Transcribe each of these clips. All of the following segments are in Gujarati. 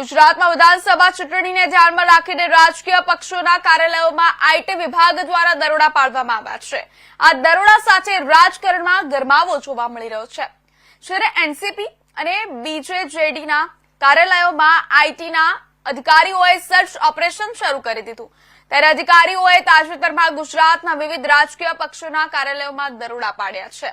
ગુજરાતમાં વિધાનસભા ચૂંટણીને ધ્યાનમાં રાખીને રાજકીય પક્ષોના કાર્યાલયોમાં આઈટી વિભાગ દ્વારા દરોડા પાડવામાં આવ્યા છે. આ દરોડા સાથે રાજકારણમાં ગરમાવો જોવા મળી રહ્યો છે. જ્યારે એનસીપી અને બીજેજેડીના કાર્યાલયોમાં આઈટીના અધિકારીઓએ સર્ચ ઓપરેશન શરૂ કરી દીધું. ત્યારે અધિકારીઓએ તાજેતરમાં ગુજરાતના વિવિધ રાજકીય પક્ષોના કાર્યાલયોમાં દરોડા પાડ્યા છે.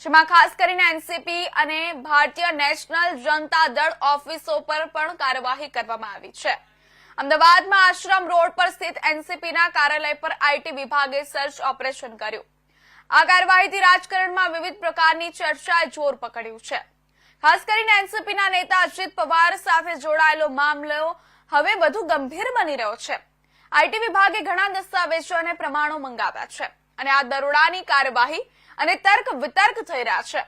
જેમાં ખાસ કરીને એનસીપી અને ભારતીય નેશનલ જનતા દળ ઓફિસો પર પણ કાર્યવાહી કરવામાં આવી છે. અમદાવાદમાં આશ્રમ રોડ પર સ્થિત એનસીપીના કાર્યાલય પર આઈટી વિભાગે સર્ચ ઓપરેશન કર્યું. આ કાર્યવાહીથી રાજકારણમાં વિવિધ પ્રકારની ચર્ચાએ જોર પકડ્યું છે. ખાસ કરીને એનસીપીના નેતા અજીત પવાર સાથે જોડાયેલો મામલો હવે વધુ ગંભીર બની રહ્યો છે. આઈટી વિભાગે ઘણા દસ્તાવેજો અને પ્રમાણો મંગાવ્યા છે અને આ દરોડાની કાર્યવાહી અને તર્ક વિતર્ક થઈ રહ્યા છે.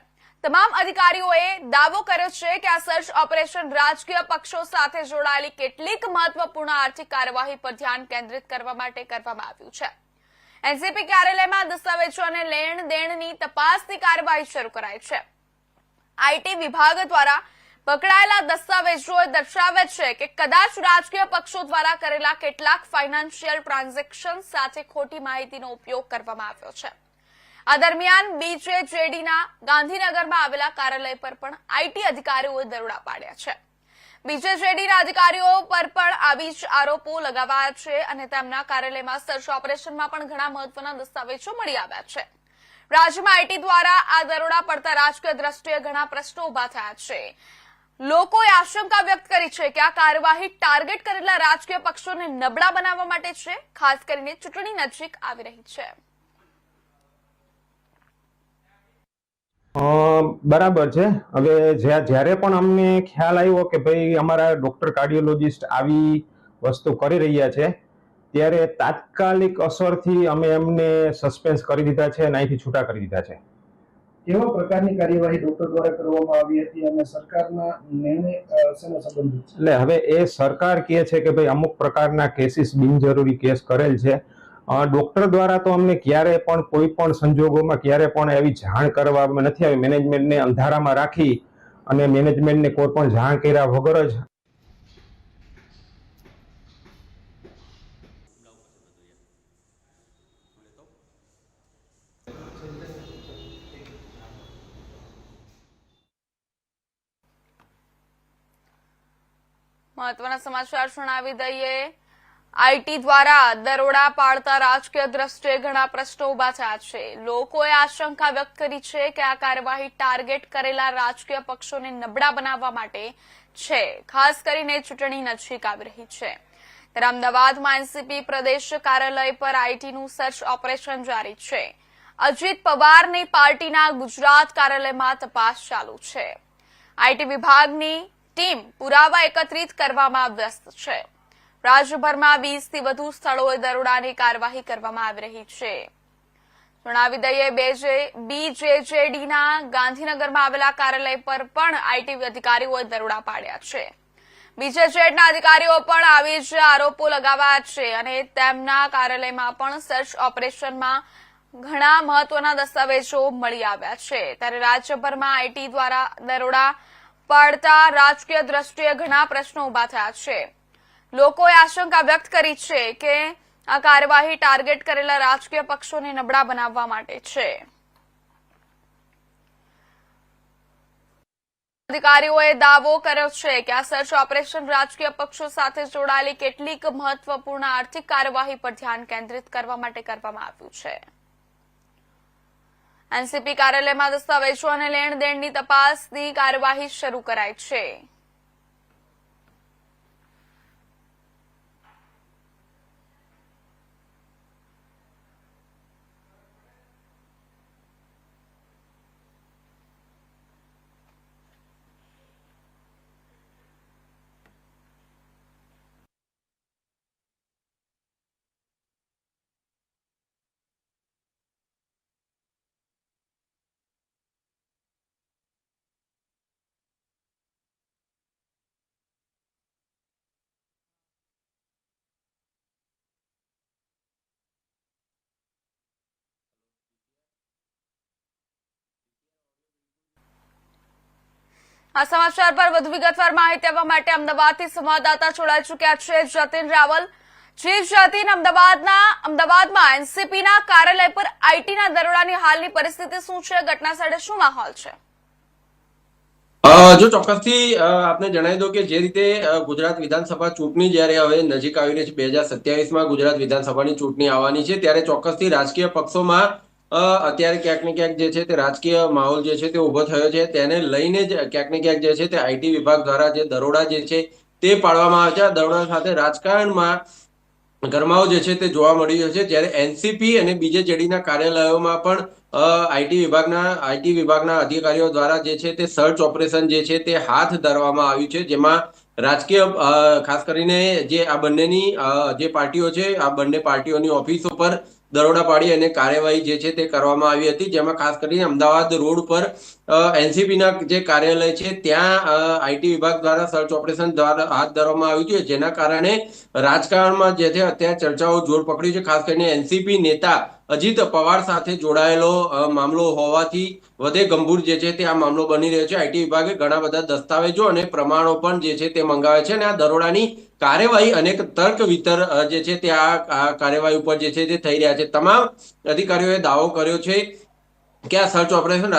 તમામ અધિકારીઓએ દાવો કર્યો છે કે આ સર્ચ ઓપરેશન રાજકીય પક્ષો સાથે જોડાયેલી કેટલીક મહત્વપૂર્ણ આર્થિક કાર્યવાહી પર ધ્યાન કેન્દ્રિત કરવા માટે કરવામાં આવ્યું છે. એનસીપી કાર્યાલયમાં દસ્તાવેજો અને લેણ દેણની તપાસની કાર્યવાહી શરૂ કરાઈ છે. આઈટી વિભાગ દ્વારા પકડાયેલા દસ્તાવેજોએ દર્શાવે છે કે કદાચ રાજકીય પક્ષો દ્વારા કરેલા કેટલાક ફાઇનાન્શિયલ ટ્રાન્ઝેક્શન સાથે ખોટી માહિતીનો ઉપયોગ કરવામાં આવ્યો છે. આ દરમિયાન બીજેજેડીના ગાંધીનગરમાં આવેલા કાર્યાલય પર પણ આઈટી અધિકારીઓએ દરોડા પાડ્યા છે. બીજે જેડીના અધિકારીઓ પર પણ આવી જ આરોપો લગાવાયા છે અને તેમના કાર્યાલયમાં સર્ચ ઓપરેશનમાં પણ ઘણા મહત્વના દસ્તાવેજો મળી આવ્યા છે. રાજ્યમાં આઈટી દ્વારા આ દરોડા પડતા રાજકીય દ્રષ્ટિએ ઘણા પ્રશ્નો ઊભા થયા છે. લોકોએ આશંકા વ્યક્ત કરી છે કે આ કાર્યવાહી ટાર્ગેટ કરેલા રાજકીય પક્ષોને નબળા બનાવવા માટે છે, ખાસ કરીને ચૂંટણી નજીક આવી રહી છે. બરાબર છે. હવે જ્યા- જ્યારે પણ અમને ખ્યાલ આવ્યો કે ભાઈ અમારા ડોક્ટર કાર્ડિયોલોજિસ્ટ આવી વસ્તુ કરી રહ્યા છે ત્યારે તાત્કાલિક અસરથી અમે એમને સસ્પેન્સ કરી દીધા છે અને અહીંથી છૂટા કરી દીધા છે. કેવા પ્રકારની કાર્યવાહી ડોક્ટર દ્વારા કરવામાં આવી હતી અને સરકારના નિર્ણય શેના સંબંધિત એટલે હવે એ સરકાર કહે છે કે ભાઈ અમુક પ્રકારના કેસીસ બિનજરૂરી કેસ કરેલ છે. ડોક્ટર દ્વારા તો અમને ક્યારે પણ કોઈ પણ સંજોગોમાં ક્યારે પણ એવી જાણ કરવામાં નથી આવી. મેનેજમેન્ટને અંધારામાં રાખી અને મેનેજમેન્ટને કોઈ પણ જાણ કર્યા વગર જ મહત્વના સમાચાર સુણાવી દઈએ. આઈટી દ્વારા દરોડા પાડતા રાજકીય દ્રષ્ટિએ ઘણા પ્રશ્નો ઊભા થયા છે. લોકોએ આશંકા વ્યક્ત કરી છે કે આ કાર્યવાહી ટાર્ગેટ કરેલા રાજકીય પક્ષોને નબળા બનાવવા માટે છે. ખાસ કરીને ચૂંટણી નજીક આવી રહી છે. ત્યારે અમદાવાદમાં એનસીપી પ્રદેશ કાર્યાલય પર આઈટીનું સર્ચ ઓપરેશન જારી છે. અજીત પવારની પાર્ટીના ગુજરાત કાર્યાલયમાં તપાસ ચાલુ છે. આઈટી વિભાગની ટીમ પુરાવા એકત્રિત કરવામાં વ્યસ્ત છે. રાજ્યભરમાં વીસથી વધુ સ્થળોએ દરોડાની કાર્યવાહી કરવામાં આવી રહી છે. જણાવી દઈએ, બેજે, બીજેજેડીના ગાંધીનગરમાં આવેલા કાર્યાલય પર પણ આઈટી અધિકારીઓએ દરોડા પાડ્યા છે. બીજેજેડના અધિકારીઓ પણ આવી જ આરોપો લગાવ્યા છે અને તેમના કાર્યાલયમાં પણ સર્ચ ઓપરેશનમાં ઘણા મહત્વના દસ્તાવેજો મળી આવ્યા છે. ત્યારે રાજ્યભરમાં આઈટી દ્વારા દરોડા પડતા રાજકીય દ્રષ્ટિએ ઘણા પ્રશ્નો ઊભા થયા છે. લોકોએ આશંકા વ્યક્ત કરી છે કે આ કાર્યવાહી ટાર્ગેટ કરેલા રાજકીય પક્ષોને નબળા બનાવવા માટે છે. અધિકારીઓએ દાવો કર્યો છે કે આ સર્ચ ઓપરેશન રાજકીય પક્ષો સાથે જોડાયેલી કેટલીક મહત્વપૂર્ણ આર્થિક કાર્યવાહી પર ધ્યાન કેન્દ્રિત કરવા માટે કરવામાં આવ્યું છે. એનસીપી કાર્યાલયમાં દસ્તાવેજો અને લેણ દેણની તપાસની કાર્યવાહી શરૂ કરાઈ છે. આ સમાચાર પર વધુ વિગતવાર માહિતી આપવા માટે અમદાવાદથી સંવાદદાતા જોડાઈ ચુક્યા છે જતીન રાવલ. જી જતીન, અમદાવાદના, અમદાવાદમાં એનસીપીના કાર્યાલય પર આઈટીના દરોડાની હાલની પરિસ્થિતિ શું છે? ઘટના સ્થળે શું માહોલ છે? જો ચોક્કસથી આપને જણાવી દો કે જે રીતે ગુજરાત વિધાનસભા ચૂંટણી જ્યારે હવે નજીક આવી રહી છે બે હજાર સત્યાવીસમાં ગુજરાત વિધાનસભાની ચૂંટણી આવવાની છે, ત્યારે ચોક્કસથી રાજકીય પક્ષોમાં અત્યારે ક્યાંક ને ક્યાંક જે છે તે રાજકીય માહોલ જે છે તે ઊભો થયો છે. તેને લઈને જ ક્યાંક ને ક્યાંક જે છે તે આઈટી વિભાગ દ્વારા જે દરોડા જે છે તે પાડવામાં આવે છે. આ દરોડા સાથે રાજકારણમાં ગરમાવો જે છે તે જોવા મળી રહ્યો છે. જ્યારે એનસીપી અને બીજેજેડીના કાર્યાલયોમાં પણ આઈટી વિભાગના આઈટી વિભાગના અધિકારીઓ દ્વારા જે છે તે સર્ચ ઓપરેશન જે છે તે હાથ ધરવામાં આવ્યું છે. જેમાં રાજકીય ખાસ કરીને જે આ બંનેની જે પાર્ટીઓ છે, આ બંને પાર્ટીઓની ઓફિસો પર દરોડા પાડી અને કાર્યવાહી જે છે તે કરવામાં આવી હતી, જેમાં ખાસ કરીને અમદાવાદ રોડ પર એનસીપીના જે કાર્યાલય છે, ત્યાં આઈટી વિભાગ દ્વારા સર્ચ ઓપરેશન દ્વારા હાથ ધરવામાં આવ્યું છે, જેના કારણે રાજકારણમાં જે છે અત્યારે ચર્ચાઓ જોર પકડ્યું છે, ખાસ કરીને એનસીપી નેતા અજીત પવાર સાથે જોડાયેલો મામલો હોવાથી વધે ગંભીર જે છે તે આ મામલો બની રહ્યો છે. આઈટી વિભાગે ઘણા બધા દસ્તાવેજો અને પ્રમાણો પણ જે છે તે મંગાવે છે અને આ દરોડાની કાર્યવાહી અનેક તર્ક વિતર જે છે તે આ કાર્યવાહી ઉપર જે છે તે થઈ રહ્યા છે. તમામ અધિકારીઓએ દાવો કર્યો છે કે આ સર્ચ ઓપરેશન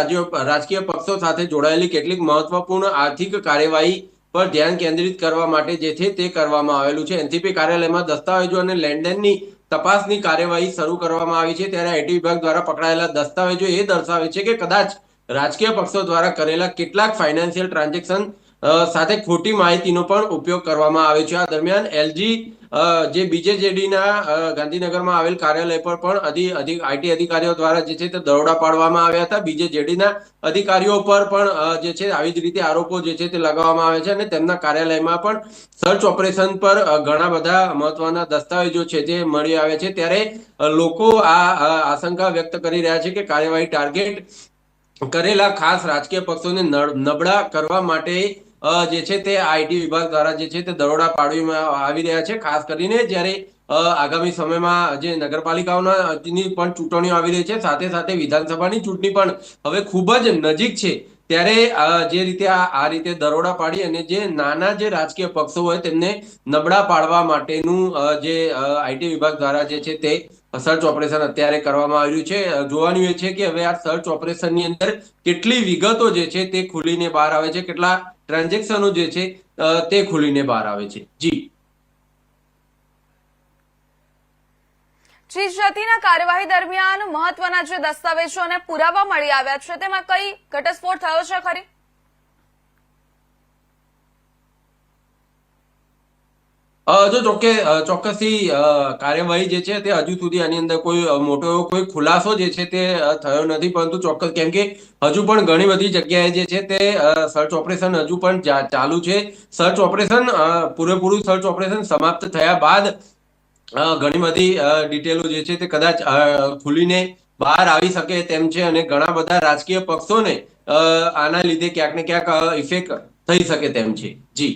રાજકીય પક્ષો સાથે જોડાયેલી કેટલીક મહત્વપૂર્ણ આર્થિક કાર્યવાહી પર ધ્યાન કેન્દ્રિત કરવા માટે જે છે તે કરવામાં આવેલું છે. એનસીપી કાર્યાલયમાં દસ્તાવેજો અને લેણદેનની તપાસની કાર્યવાહી શરૂ કરવામાં આવી છે ત્યારે આઈટી વિભાગ દ્વારા પકડાયેલા દસ્તાવેજો એ દર્શાવે છે કે કદાચ રાજકીય પક્ષો દ્વારા કરેલા કેટલાક ફાઇનાન્શિયલ ટ્રાન્ઝેક્શન સાથે ખોટી માહિતીનો પણ ઉપયોગ કરવામાં આવે છે. આ દરમિયાન એલજી જે બીજેજેડીના ગાંધીનગરમાં આવેલ કાર્યાલય પર પણ આઈટી અધિકારીઓ દ્વારા જે છે તે દરોડા પાડવામાં આવ્યા હતા. બીજેજેડીના અધિકારીઓ પર પણ જે છે આવી જ રીતે આરોપો જે છે તે લગાવવામાં આવે છે અને તેમના કાર્યાલયમાં પણ સર્ચ ઓપરેશન પર ઘણા બધા મહત્વના દસ્તાવેજો છે જે મળી આવે છે. ત્યારે લોકો આ આશંકા વ્યક્ત કરી રહ્યા છે કે કાર્યવાહી ટાર્ગેટ કરેલા ખાસ રાજકીય પક્ષોને નબળા કરવા માટે જે છે તે આઈટી વિભાગ દ્વારા જે છે તે દરોડા પાડવામાં આવી રહ્યા છે. ખાસ કરીને જ્યારે આગામી સમયમાં જે નગરપાલિકાઓના પણ ચૂંટણીઓ આવી રહી છે, સાથે સાથે વિધાનસભાની ચૂંટણી પણ હવે ખૂબ જ નજીક છે, ત્યારે જે રીતે આ રીતે દરોડા પાડી અને જે નાના જે રાજકીય પક્ષો હોય તેમને નબળા પાડવા માટેનું જે આઈટી વિભાગ દ્વારા જે છે તે સર્ચ ઓપરેશન અત્યારે કરવામાં આવ્યું છે. જોવાનું એ છે કે હવે આ સર્ચ ઓપરેશનની અંદર કેટલી વિગતો જે છે તે ખુલીને બહાર આવે છે. કેટલા ટ્રાન્ઝેક્શનો જે છે તે ખુલીને બહાર આવે છે. જી. જી જતીના કાર્યવાહી દરમિયાન મહત્વના જે દસ્તાવેજો અને પુરાવા મળી આવ્યા છે, તેમાં કઈ ઘટસ્ફોટ થયો છે ખરી? જો અ, ચોક્કસથી કાર્યવાહી જે છે તે હજુ સુધી આની અંદર કોઈ મોટો એવો કોઈ ખુલાસો જે છે તે થયો નથી પરંતુ ચોક્કસ કેમ કે હજુ પણ ઘણી બધી જગ્યાએ જે છે તે સર્ચ ઓપરેશન હજુ પણ ચાલુ છે. સર્ચ ઓપરેશન પૂરેપૂરું સર્ચ ઓપરેશન સમાપ્ત થયા બાદ ઘણી બધી ડિટેલો જે છે તે કદાચ ખુલીને બહાર આવી શકે તેમ છે અને ઘણા બધા રાજકીય પક્ષોને આના લીધે ક્યાંક ને ક્યાંક ઇફેક્ટ થઈ શકે તેમ છે. જી.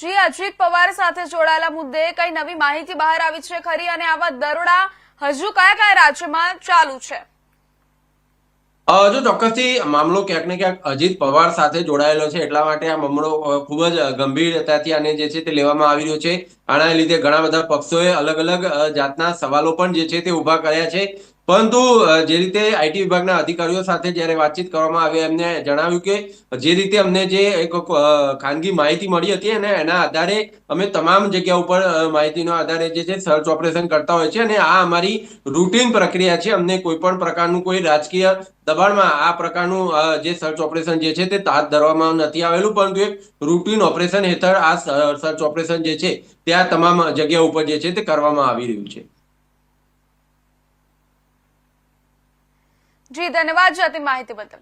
જી અજીત પવાર સાથે જોડાયેલા મુદ્દે કઈ નવી માહિતી બહાર આવી છે ખરી? અને આવા દરોડા હજુ કયા કયા રાજ્યમાં ચાલુ છે? જો ચોક્કસથી મામલો ક્યાંક ને ક્યાંક અજીત પવાર સાથે જોડાયેલો છે, એટલા માટે આ મામલો ખૂબ જ ગંભીરતાથી આને જે છે તે લેવામાં આવી રહ્યો છે. આના લીધે ઘણા બધા પક્ષોએ અલગ અલગ જાતના સવાલો પણ જે છે તે ઊભા કર્યા છે. પરંતુ જે રીતે આઈટી વિભાગના અધિકારીઓ સાથે જ્યારે વાતચીત કરવામાં આવી, એમને જણાવ્યું કે જે રીતે અમને જે એક ખાનગી માહિતી મળી હતી અને એના આધારે અમે તમામ જગ્યા ઉપર માહિતીના આધારે જે છે સર્ચ ઓપરેશન કરતા હોય છે અને આ અમારી રૂટીન પ્રક્રિયા છે. અમને કોઈ પણ પ્રકારનું કોઈ રાજકીય દબાણમાં આ પ્રકારનું જે સર્ચ ઓપરેશન જે છે તે હાથ ધરવામાં નથી આવેલું. પરંતુ એક રૂટીન ઓપરેશન હેઠળ આ સર્ચ ઓપરેશન જે છે તે આ તમામ જગ્યા ઉપર જે છે તે કરવામાં આવી રહ્યું છે. જી, ધન્યવાદ જતી માહિતી બદલ.